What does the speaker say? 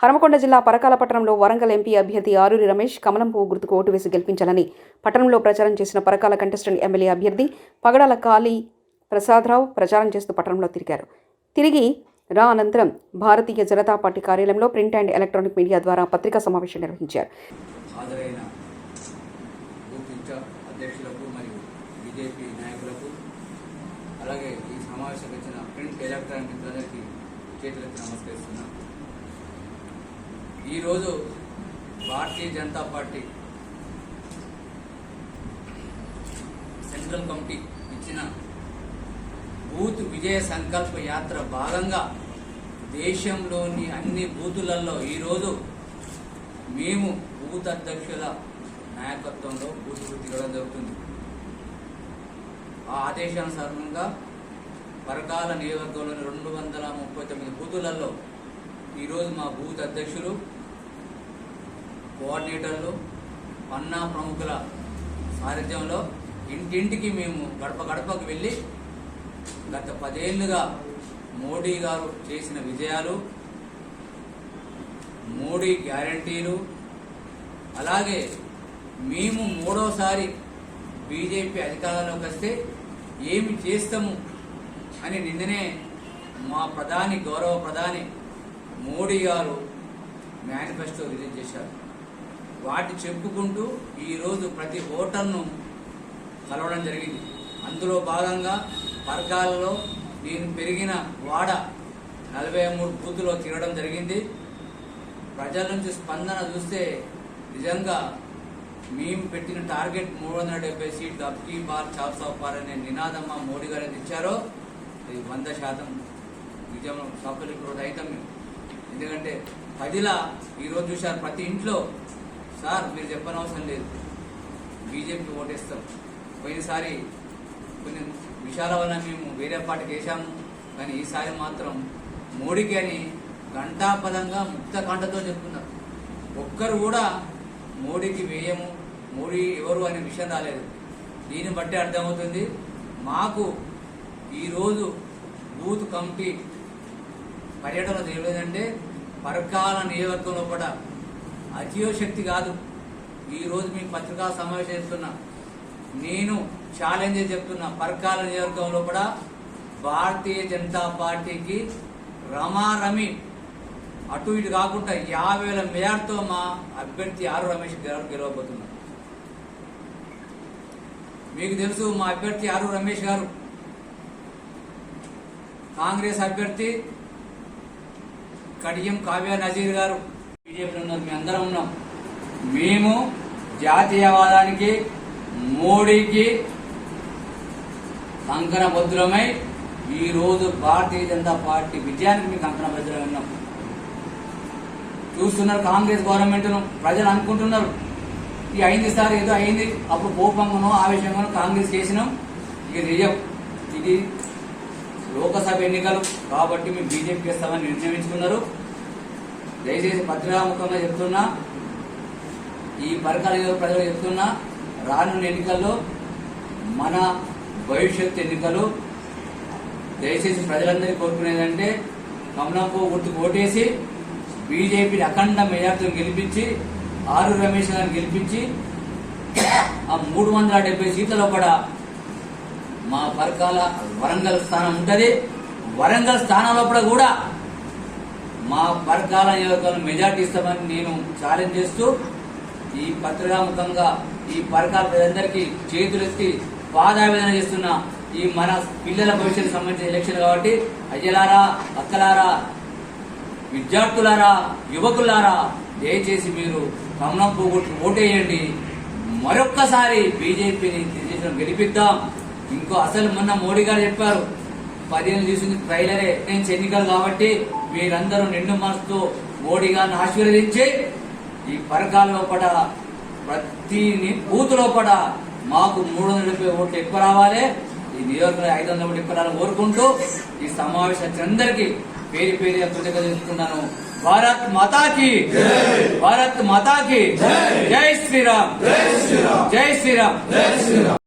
హరమకొండ జిల్లా పరకాల పట్టణంలో వరంగల్ ఎంపీ అభ్యర్థి ఆరూరి రమేష్ కమలం పువ్వు గుర్తుకు ఓటు వేసి గెలిపించాలని పట్టణంలో ప్రచారం చేసిన పరకాల కంటెస్టెంట్ ఎమ్మెల్యే అభ్యర్థి పగడాల కాళీ ప్రసాదరావు ప్రచారం చేస్తూ పట్టణంలో తిరిగారు. తిరిగి రా అనంతరం భారతీయ జనతా పార్టీ కార్యాలయంలో ప్రింట్ అండ్ ఎలక్ట్రానిక్ మీడియా ద్వారా పత్రికా సమావేశం నిర్వహించారు. అలాగే ఈ సమావేశం వచ్చిన ప్రింట్ ఎలక్ట్రానిక్ మిత్రులందరికీ చేతులకు నమస్కరిస్తున్నాను. ఈరోజు Bharatiya Janata party central committee ఇచ్చిన బూత్ విజయ సంకల్ప యాత్ర భాగంగా దేశంలోని అన్ని బూతులలో ఈరోజు మేము బూత్ అధ్యక్షుల నాయకత్వంలో బూతులు తిరగడం జరుగుతుంది. ఆ ఆదేశానుసారంగా పరకాల నియోజకవర్గంలోని రెండు వందల ముప్పై తొమ్మిది బూతులలో ఈరోజు మా బూత్ అధ్యక్షులు కోఆర్డినేటర్లు పన్నా ప్రముఖుల సారథ్యంలో ఇంటింటికి మేము గడప గడపకు వెళ్ళి గత పదేళ్ళుగా మోడీ గారు చేసిన విజయాలు మోడీ గ్యారంటీలు అలాగే మేము మూడోసారి బీజేపీ అధికారంలోకి వస్తే ఏమి చేస్తాము అని నిన్ననే మా ప్రధాని గౌరవ ప్రధాని మోడీ గారు మేనిఫెస్టో రిలీజ్ చేశారు. వాటి చెప్పుకుంటూ ఈరోజు ప్రతి ఓటర్ను కలవడం జరిగింది. అందులో భాగంగా వర్గాలలో నేను పెరిగిన వాడ నలభై మూడు బూతులో తిరగడం జరిగింది. ప్రజల నుంచి స్పందన చూస్తే నిజంగా మేము పెట్టిన టార్గెట్ మూడు వందల డెబ్బై సీట్లు అప్కీ బార్ చాప్ సాప్ అనే నినాదమ్మ మోడీ గారు ఇచ్చారో అది వంద శాతం నిజం సఫలీకృత అవుతాం మేము ఎందుకంటే పదిలా ఈరోజు చూశారు ప్రతి ఇంట్లో సార్ మీరు చెప్పనవసరం లేదు. బీజేపీ ఓటేస్తాం. పోయినసారి కొన్ని విషయాల వల్ల మేము వేరే పార్టీకి వేసాము కానీ ఈసారి మాత్రం మోడీకి అని ఘంటాపదంగా ముక్త కంటతో చెప్తున్నారు. ఒక్కరు కూడా మోడీకి వేయము మోడీ ఎవరు అనే విషయం రాలేదు. దీన్ని బట్టి అర్థమవుతుంది మాకు ఈరోజు బూత్ కమిటీ పర్యటన తెలియదంటే పరకాల నియోజకవర్గంలో కూడా అతియో శక్తి కాదు. ఈరోజు మీ పత్రికా సమావేశం చేస్తున్నా. నేను ఛాలెంజ్ చెప్తున్నా. పర్కాల నియోజకవర్గంలో కూడా భారతీయ జనతా పార్టీకి రమారమి అటు ఇటు కాకుండా యాభై వేల మేయర్తో మా అభ్యర్థి ఆరు రమేష్ గారు గెలవబోతున్నారు మీకు తెలుసు మా అభ్యర్థి ఆరు రమేష్ గారు. కాంగ్రెస్ అభ్యర్థి కడియం కావ్య నజీర్ గారు. బీజేపీలో మేము అందరం ఉన్నాం. మేము జాతీయవాదానికి మోడీకి కంకణ భద్రమై ఈ రోజు భారతీయ జనతా పార్టీ విజయానికి మేము కంకణ భద్రమై ఉన్నాం. చూస్తున్నారు కాంగ్రెస్ గవర్నమెంట్ ప్రజలు అనుకుంటున్నారు. ఈ అయింది సార్ ఏదో అయింది. అప్పుడు కోపంగానో ఆవేశంగానో కాంగ్రెస్ చేసినాం ఇది నిజం ఇది లోకసభ ఎన్నికలు. కాబట్టి మేము బీజేపీ చేస్తామని నిర్ణయించుకున్నారు. దయచేసి పత్రికాముఖంగా చెప్తున్నా ఈ పరకాల ప్రజలు చెప్తున్నా రానున్న ఎన్నికల్లో మన భవిష్యత్ ఎన్నికలు దయచేసి ప్రజలందరికీ కోరుకునేదంటే కమలంపూ గుర్తుకు ఓటేసి బీజేపీని అఖండ మెజార్టీని గెలిపించి ఆరు రమేష్ గారిని గెలిపించి ఆ మూడు వందల డెబ్బై సీట్లలో కూడా మా పరకాల వరంగల్ స్థానం ఉంటుంది. వరంగల్ స్థానంలో కూడా మా పరకాల నియోజకవర్గం మెజార్టీ ఇస్తామని నేను ఛాలెంజ్ చేస్తూ ఈ పత్రికాముఖంగా ఈ పరకాల ప్రజలందరికీ చేతులెత్తి పాదావేదన చేస్తున్న ఈ మన పిల్లల భవిష్యత్తు సంబంధించిన ఎలక్షన్ కాబట్టి అయ్యలారా అక్కలారా విద్యార్థులారా యువకులారా దయచేసి మీరు కమలం పోగొట్టు ఓటేయండి. మరొక్కసారి బీజేపీని గెలిపిద్దాం. ఇంకో అసలు మొన్న మోడీ గారు చెప్పారు పదిహేను చూసింది ట్రైలరే. నేను ఎన్నికలు కాబట్టి మీరందరూ నిండు మనసుతో మోడీ గారిని ఆశీర్వదించి ఈ పరకాల లోపల ప్రతి బూత్ లోపల మాకు మూడు వందల డెబ్బై ఓట్లు ఎక్కువ రావాలి. ఈ నియోజకవర్గం ఐదు వందల ఓట్లు ఎక్కువ రావాలని కోరుకుంటూ ఈ సమావేశానికి అందరికీ పేరు పేరు కృతజ్ఞత చేస్తున్నాను భారత్ మాతాకి భారత్ మాతాకి జై శ్రీరామ్! జై శ్రీరామ్!